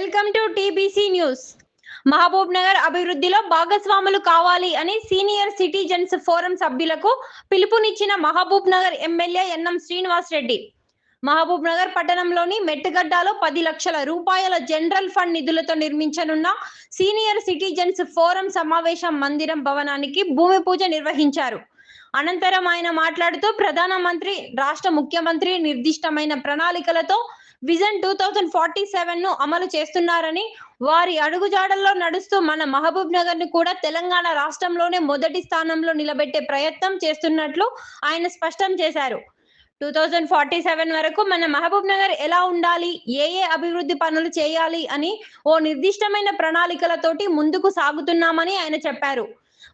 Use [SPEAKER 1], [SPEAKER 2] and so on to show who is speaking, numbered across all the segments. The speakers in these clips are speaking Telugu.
[SPEAKER 1] Welcome to TBC news. Mahabubnagar అభివృద్ధిలో భాగస్వాములు కావాలి అని సీనియర్ సిటిజన్స్ ఫోరం సభ్యులకు పిలుపునిచ్చిన Mahabubnagar MLA N M Srinivas Reddy Mahabubnagar పట్టణంలోని మెట్టుగడ్డలో పది లక్షల రూపాయల జనరల్ ఫండ్ నిధులతో నిర్మించనున్న సీనియర్ సిటిజన్స్ ఫోరం సమావేశ మందిరం భవనానికి భూమి పూజ నిర్వహించారు. అనంతరం ఆయన మాట్లాడుతూ ప్రధానమంత్రి రాష్ట్ర ముఖ్యమంత్రి నిర్దిష్టమైన ప్రణాళికలతో విజన్ టూ థౌజండ్ ఫార్టీ సెవెన్ను అమలు చేస్తున్నారని వారి అడుగుజాడల్లో నడుస్తూ మన మహబూబ్ నగర్ని కూడా తెలంగాణ రాష్ట్రంలోనే మొదటి స్థానంలో నిలబెట్టే ప్రయత్నం చేస్తున్నట్లు ఆయన స్పష్టం చేశారు. టూ థౌజండ్ ఫార్టీ సెవెన్ వరకు మన మహబూబ్ నగర్ ఎలా ఉండాలి ఏ ఏ అభివృద్ధి పనులు చేయాలి అని ఓ నిర్దిష్టమైన ప్రణాళికలతోటి ముందుకు సాగుతున్నామని ఆయన చెప్పారు.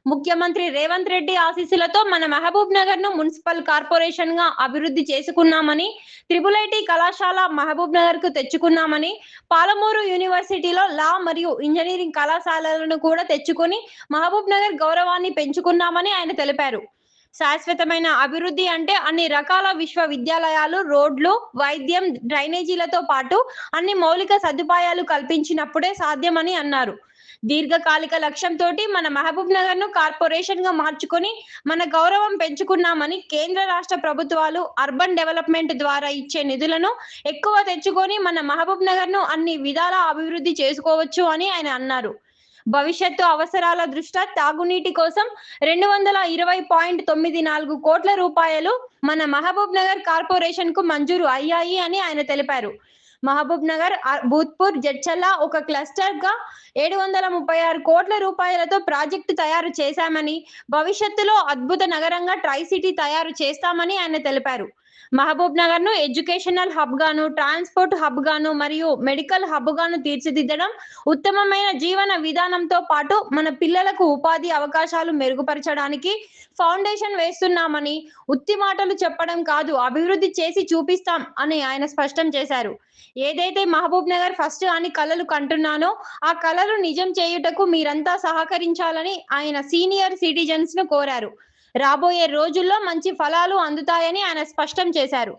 [SPEAKER 1] ముఖ్యమంత్రి రేవంత్ రెడ్డి ఆశీస్సులతో మన మహబూబ్ నగర్ను మున్సిపల్ కార్పొరేషన్గా అభివృద్ధి చేసుకున్నామని త్రిపుల్ ఐటీ కళాశాల మహబూబ్ నగర్కు తెచ్చుకున్నామని పాలమూరు యూనివర్సిటీలో లా మరియు ఇంజనీరింగ్ కళాశాలలను కూడా తెచ్చుకొని మహబూబ్ నగర్ గౌరవాన్ని పెంచుకున్నామని ఆయన తెలిపారు. శాశ్వతమైన అభివృద్ధి అంటే అన్ని రకాల విశ్వవిద్యాలయాలు రోడ్లు వైద్యం డ్రైనేజీలతో పాటు అన్ని మౌలిక సదుపాయాలు కల్పించినప్పుడే సాధ్యమని అన్నారు. దీర్ఘకాలిక లక్ష్యంతో మన మహబూబ్ నగర్ను కార్పొరేషన్గా మార్చుకొని మన గౌరవం పెంచుకున్నామని కేంద్ర రాష్ట్ర ప్రభుత్వాలు అర్బన్ డెవలప్మెంట్ ద్వారా ఇచ్చే నిధులను ఎక్కువ తెచ్చుకొని మన మహబూబ్ నగర్ను అన్ని విధాల అభివృద్ధి చేసుకోవచ్చు అని ఆయన అన్నారు. భవిష్యత్తు అవసరాల దృష్ట్యా తాగునీటి కోసం రెండు వందల ఇరవై పాయింట్ తొమ్మిది నాలుగు కోట్ల రూపాయలు మన మహబూబ్ నగర్ కార్పొరేషన్కు మంజూరు అయ్యాయి అని ఆయన తెలిపారు. మహబూబ్ నగర్ భూత్పూర్ జడ్చల్ల ఒక క్లస్టర్గా ఏడు వందల ముప్పై ఆరు కోట్ల రూపాయలతో ప్రాజెక్టు తయారు చేశామని భవిష్యత్తులో అద్భుత నగరంగా ట్రై సిటీ తయారు చేస్తామని ఆయన తెలిపారు. మహబూబ్ నగర్ను ఎడ్యుకేషనల్ హబ్ గాను ట్రాన్స్పోర్ట్ హబ్ గాను మరియు మెడికల్ హబ్ గాను తీర్చిదిద్దడం ఉత్తమమైన జీవన విధానంతో పాటు మన పిల్లలకు ఉపాధి అవకాశాలు మెరుగుపరచడానికి ఫౌండేషన్ వేస్తున్నామని ఉత్తి మాటలు చెప్పడం కాదు అభివృద్ధి చేసి చూపిస్తాం అని ఆయన స్పష్టం చేశారు. ఏదైతే మహబూబ్ నగర్ ఫస్ట్ అని కలలు కంటున్నానో ఆ కలలు నిజం చేయుటకు మీరంతా సహకరించాలని ఆయన సీనియర్ సిటిజన్స్ను కోరారు. రాబోయే రోజుల్లో మంచి ఫలాలు అందుతాయని ఆయన స్పష్టం చేశారు.